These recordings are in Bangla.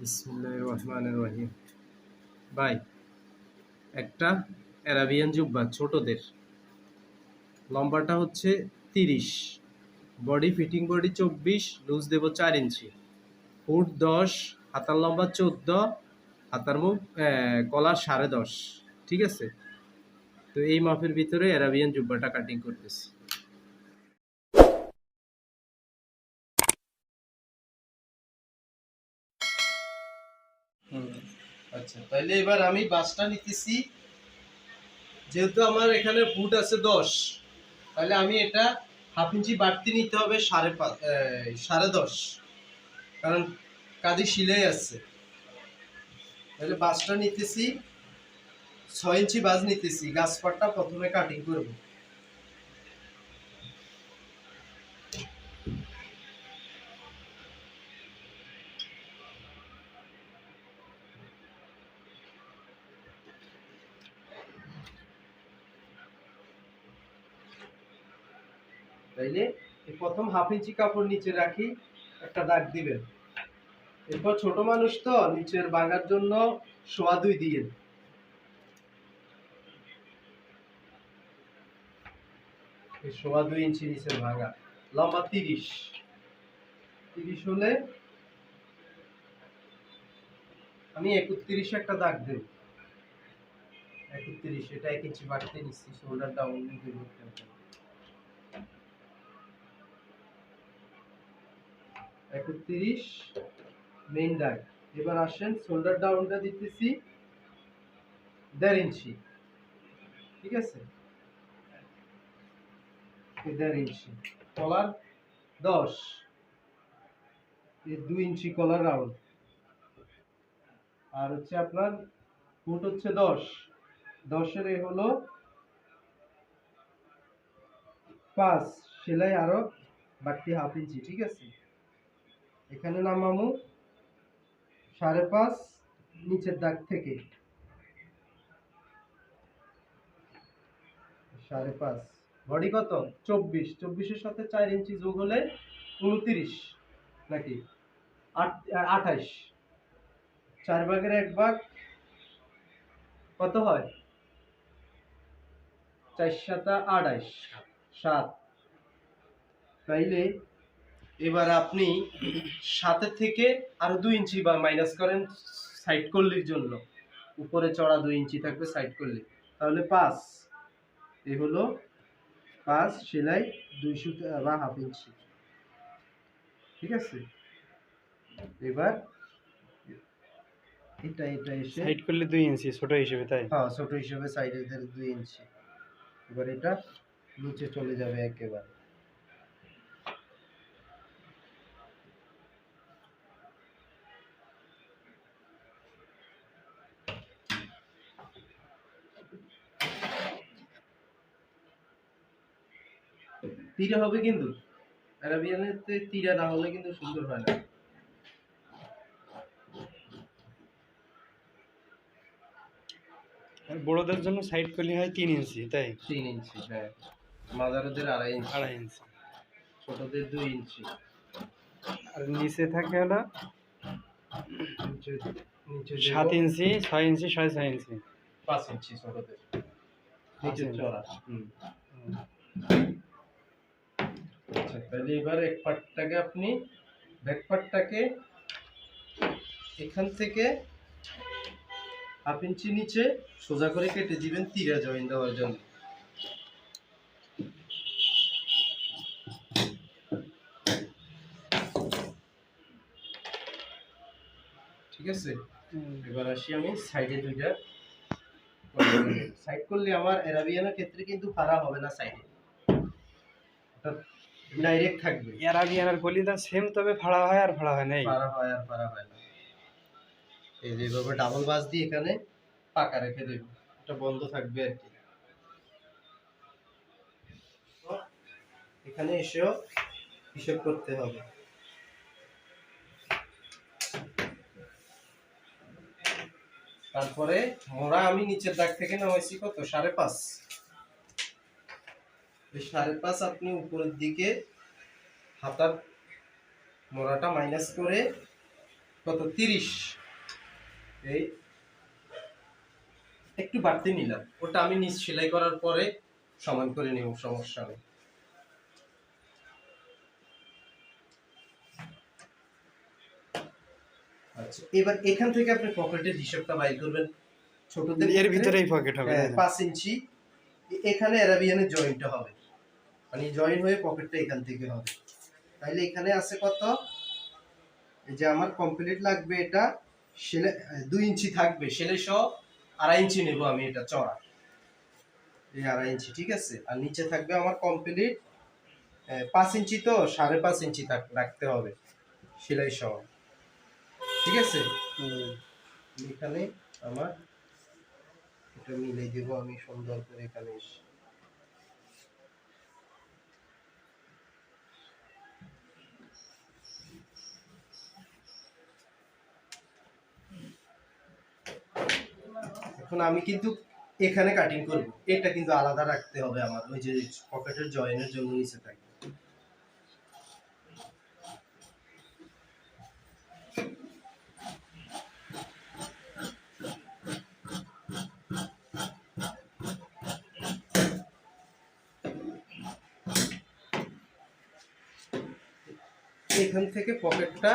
বিসমুল্লাহির রহমানির রহিম। ভাই, একটা অ্যারাবিয়ান জুব্বা, ছোটদের। লম্বাটা হচ্ছে তিরিশ, বডি ফিটিং বডি চব্বিশ, লুজ দেব চার ইঞ্চি। ফুট দশ, হাতার লম্বা চোদ্দ, হাতার মুখ কলার সাড়ে দশ। ঠিক আছে? তো এই মাপের ভিতরে অ্যারাবিয়ান জুব্বাটা কাটিং করতেছি। আচ্ছা তাহলে এবার আমি বাসটা নিতেছি। যেহেতু আমার এখানে ফুট আছে দশ তাহলে আমি এটা হাফ ইঞ্চি বাড়তি নিতে হবে সাড়ে পাঁচ সাড়ে দশ। কারণ কাদি শিলাই আছে। তাহলে বাসটা নিতেছি, ছয় ইঞ্চি বাস নিতেছি গাছপাটটা প্রথমে কাটিং করব। তাইলে প্রথম হাফ ইঞ্চি কাপড় নিচে রাখি, একটা দাগ দিবেন। এরপর ছোট মানুষ তো নিচের ভাঙার জন্য সোয়া দুই দিয়ে সোয়া দুই ইঞ্চি নিচের ভাঙা লম্বা তিরিশ। তিরিশ হলে আমি একত্রিশে একটা দাগ দেব। একত্রিশ, এটা এক ইঞ্চি বাড়তে নিচ্ছি শোল্ডার দেবো একত্রিশ মেইন দাগ এবার আসেন ডাউনটা দিতেছি দেড় ইঞ্চি। ঠিক আছে? দেড় ইঞ্চি। কলার দশ। দুই ইঞ্চি কলার রাউন্ড আর হচ্ছে আপনার ফুট হচ্ছে দশ। দশের এ হলো পাঁচ। সেলাই আরও বাড়তি হাফ ইঞ্চি। ঠিক আছে? এখানে নামামু সাড়ে পাঁচ নিচের দাগ থেকে। সাড়ে পাঁচ। বডি কত? চব্বিশ। চব্বিশের সাথে চার ইঞ্চি যোগ হলে উনত্রিশ নাকি? আঠাইশ। চার ভাগের এক ভাগ কত হয়? চার সাতা আড়াইশ। সাত। তাইলে এবার আপনি সাতের থেকে আরও দুই ইঞ্চি বা মাইনাস করেন সাইড করলির জন্য। উপরে চড়া দুই ইঞ্চি থাকবে সাইড করলি তাহলে পাঁচ। এ হলো পাঁচ সেলাই দুইশো বা হাফ ইঞ্চি। ঠিক আছে? এবার এটা এটা এসে সাইড করলে দুই ইঞ্চি ছোট হিসেবে তাই? হ্যাঁ ছোট হিসেবে সাইডে দুই ইঞ্চি। এবার এটা নিচে চলে যাবে একেবারে। তীরে হবে কিন্তু। অ্যারাবিয়ানেতে তীরা না হলে কিন্তু সুন্দর হয় না। বড়দের জন্য সাইড করলে হয় তিন ইঞ্চি তাই? তিন ইঞ্চি হ্যাঁ। মাদারদের আড়াই ইঞ্চি। আড়াই ইঞ্চি। ছোটদের দুই ইঞ্চি। আর নিচে থাকে হলো নিচে নিচে সাত ইঞ্চি ছয় ইঞ্চি সাড়ে ছয় ইঞ্চি। পাঁচ ইঞ্চি ছোটদের। নিচে। চড়া হুম। আচ্ছা তাহলে এবার এক পার্টটাকে আপনি ব্যাক পার্টটাকে এখান থেকে হাফ ইঞ্চি নিচে সোজা করে কেটে দিবেন তীরা জয়েন দেওয়ার জন্য। ঠিক আছে? এবার আসি আমি সাইডে দুইটা সাইড করলে আমার অ্যারাবিয়ানের ক্ষেত্রে কিন্তু ফাড়া হবে না সাইডে ডাইরেক্ট থাকবে। এর অ্যারাবিয়ান আর কলিদা সেম তবে ফাড়া হয় আর ফাড়া হয় না এই। ফাড়া হয় আর ফাড়া হয় না। এই যে এভাবে ডাবল বাস দিয়ে এখানে পাকা রেখে দেব। এটা বন্ধ থাকবে আর কি। এখানে এসেও হিসেব করতে হবে। তারপরে মোড়া আমি নিচের দাগ থেকে নামাইছি কত? সাড়ে পাঁচ। এই সাড়ে পাঁচ আপনি উপরের দিকে হাতার মোড়াটা মাইনাস করে কত? তিরিশ। এই একটু বাড়তি নিলাম। ওটা আমি নিচ সেলাই করার পরে সমান করে নেব সমস্যা নেই। আচ্ছা এবার এখান থেকে আপনি পকেটের হিসাবটা বাইর করবেন। ছোটদের এর ভিতরেই পকেট হবে হ্যাঁ, পাঁচ ইঞ্চি। এখানে অ্যারাবিয়ানের জয়েন্টটা হবে। মানে জয়েন হয়ে পকেটটা এখান থেকে হবে। তাইলে এখানে আছে কত? এই যে আমার কমপ্লিট লাগবে এটা সেলে দুই ইঞ্চি থাকবে সেলে সহ আড়াই ইঞ্চি নেব আমি এটা চড়া। এই আড়াই ইঞ্চি ঠিক আছে? আর নিচে থাকবে আমার কমপ্লিট পাঁচ ইঞ্চি তো সাড়ে পাঁচ ইঞ্চি রাখতে হবে সেলাই সহ। ঠিক আছে। এখানে আমার এটা মিলাই দেবো আমি সুন্দর করে এখানে এসে। এখন আমি কিন্তু এখানে কাটিং করব। এটা কিন্তু আলাদা রাখতে হবে আমার, ওই যে পকেটের জয়েনের জন্য নিচে থাকবে এখান থেকে পকেটটা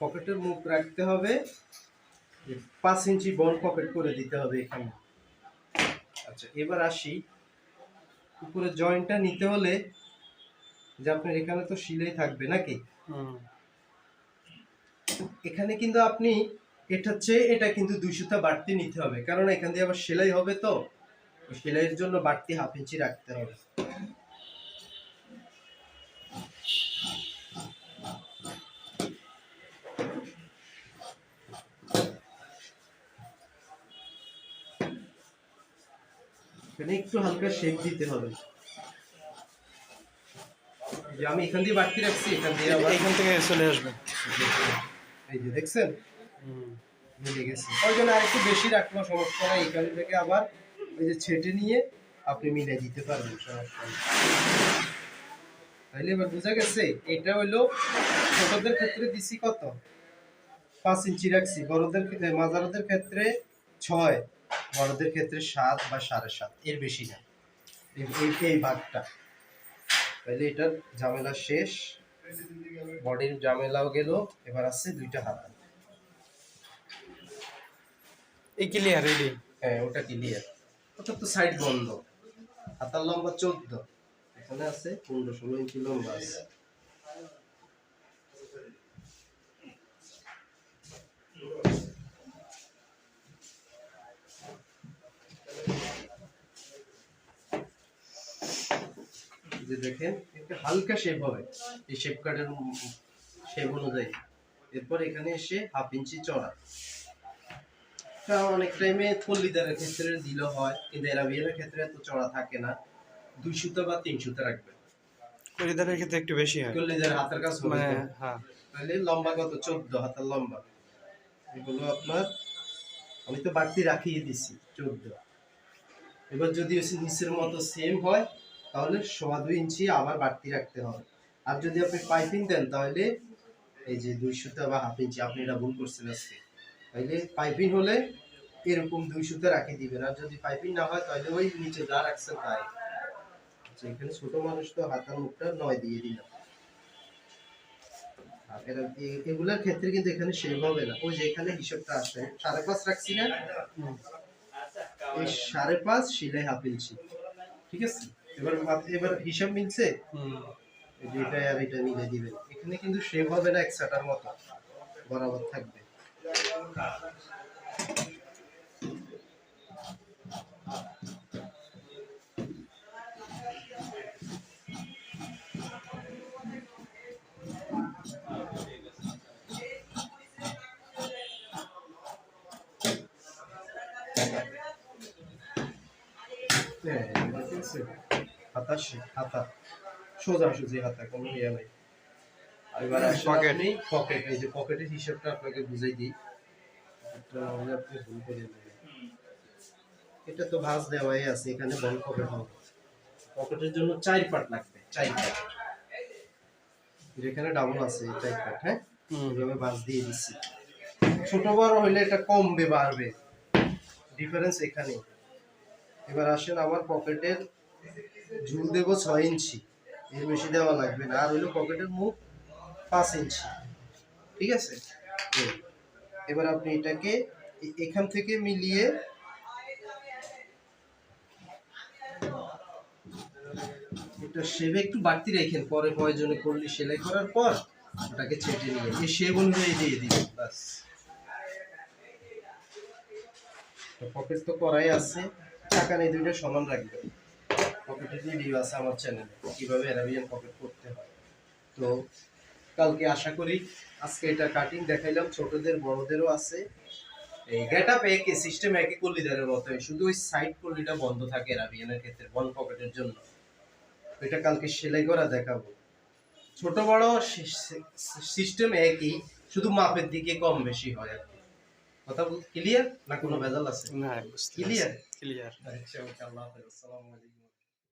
পকেটের মুখ রাখতে হবে। পাঁচ ইঞ্চি বন পকেট করে দিতে হবে এখানে। আচ্ছা এবার আসি। উপরে জয়েন্টটা নিতে হলে যে আপনার এখানে তো সিলাই থাকবে নাকি। এখানে কিন্তু আপনি এটা চেয়ে এটা কিন্তু দুই সুতা বাড়তি নিতে হবে। কারণ এখান দিয়ে আবার সেলাই হবে তো। সেলাইয়ের জন্য বাড়তি হাফ ইঞ্চি রাখতে হবে। এখানে একটু হালকা শেপ দিতে হবে। যে আমি এখান দিয়ে বাড়তি রাখছি এখান দিয়ে আবার এইখান থেকে চলে আসবে। এই যে দেখছেন। মিলে গেছে। ওই জন্য আরেকটু বেশি রাখল সমস্যা নাই। এখান থেকে আবার ওই যে ছেটে নিয়ে আপনি মিলে দিতে পারবেন সমস্যা নেই। তাইলে এবার বোঝা গেছে এটা ছোটদের ক্ষেত্রে দিছি কত? পাঁচ ইঞ্চি রাখছি বড়দের ক্ষেত্রে মাজারদের ক্ষেত্রে ছয়। বড়দের ক্ষেত্রে সাত বা সাড়ে সাত এর বেশি না। এই- ভাগটা। তাইলে এটার ঝামেলা শেষ। বডির ঝামেলাও গেল এবার আছে দুইটা হাত। এই ক্লিয়ার রেডি হ্যাঁ ওটা ক্লিয়ার ওটা তো সাইড বন্ধ। হাতার লম্বা চোদ্দ। এখানে আছে পনেরো ষোলো ইঞ্চি লম্বা আছে। যে দেখেন একটা হালকা শেপ হবে। এই শেপ কার্ডের শেপ অনুযায়ী। এরপর এখানে এসে হাফ ইঞ্চি চড়া। অনেক টাইমে পল্লিদারের ক্ষেত্রে দিল হয় কিন্তু এরাবিয়ানের ক্ষেত্রে এত চড়া থাকে না। দুই সুতা বা তিন সুতা রাখবে পরিধানের ক্ষেত্রে একটু বেশি হয়। পল্লিদারের হাতের কাজ মানে হ্যাঁ। তাহলে লম্বা কত? চোদ্দ হাতের লম্বা। এগুলো আপনার আমি তো বাড়তি রাখিয়ে দিছি চোদ্দ। এবার যদি নিচের মতো সেম হয় তাহলে সোয়া দুই ইঞ্চি আবার বাড়তি রাখতে হবে। আর যদি আপনি পাইপিং দেন তাহলে এই যে দুই সুতা বা হাফ ইঞ্চি আপনি এটা ভুল করছেন আজকে। তাইলে পাইপিং হলে এরকম দুই সুতা রাখি দিবেন। আর যদি পাইপিং না হয় তাহলে ওই নিচে যা রাখছেন তাই। আচ্ছা এখানে ছোট মানুষ তো হাতার মুখটা নয় দিয়ে দিলাম আর এগুলার ক্ষেত্রে কিন্তু এখানে সেভ হবে না। ওই যে এখানে হিসাবটা আসে সাড়ে পাঁচ রাখছি না। এই সাড়ে পাঁচ সিলাই হাফ ইঞ্চি। ঠিক আছে? এবার এবার হিসাব মিলছে। এটা আর এটা মিলে দিবেন এখানে কিন্তু সেভ হবে না এক সাটার মতো। বরাবর থাকবে। হ্যাঁ, এটা ঠিক আছে। হাতা। সে- হাতা কোনো ইয়ে নাই। এবার. আপনি পকেট এই যে পকেটের হিসাবটা আপনাকে বুঝাই দিই। আপনি ভুল করে নেবেন। এটা তো ভাঁজ দেওয়াই আছে এখানে বল পকেট হবে। পকেটের জন্য চার পার্ট লাগবে চার পার্ট এখানে ডাবল আছে চার পার্ট হ্যাঁ? এভাবে ভাঁজ দিয়ে দিচ্ছি ছোট বড় হইলে এটা কমবে বাড়বে। ডিফারেন্স এখানে এবার আসেন আমার পকেটের ঝুল দেব ছয় ইঞ্চি। এর বেশি দেওয়া লাগবে না। আর হইল পকেটের মুখ পাঁচ ইঞ্চি। ঠিক আছে? এবার আপনি এটাকে এখান থেকে মিলিয়ে এটা শেভে একটু বাড়তি রেখেন। পরে প্রয়োজনে করলে সেলাই করার পর ওটাকে ছেটে নিয়ে এই শেভ অনুযায়ী দিয়ে দিবেন বাস পকেট তো করাই আছে। টাকা নেই, দুইটা সমান রাখবেন। পকেটের ভিডিও আছে আমার চ্যানেলে কীভাবে অ্যারাবিয়ান পকেট করতে হয়। তো কালকে আশা করি আজকে এটা কাটিং দেখাইলাম ছোটদের বড়দেরও আছে। এই গেট আপ একই সিস্টেম একই কলিদারের মতোই শুধু ওই সাইড কলিটা বন্ধ থাকে অ্যারাবিয়ানের ক্ষেত্রে বন পকেটের জন্য। এটা কালকে সেলাই করা দেখাবো। ছোট বড় সিস্টেম একই শুধু মাপের দিকে কম বেশি হয় আর কি। কথা বল ক্লিয়ার না কোনো ভেজাল আছে? না Clear? ক্লিয়ার আচ্ছা আল্লাহ হাফেজ। আসসালামু আলাইকুম।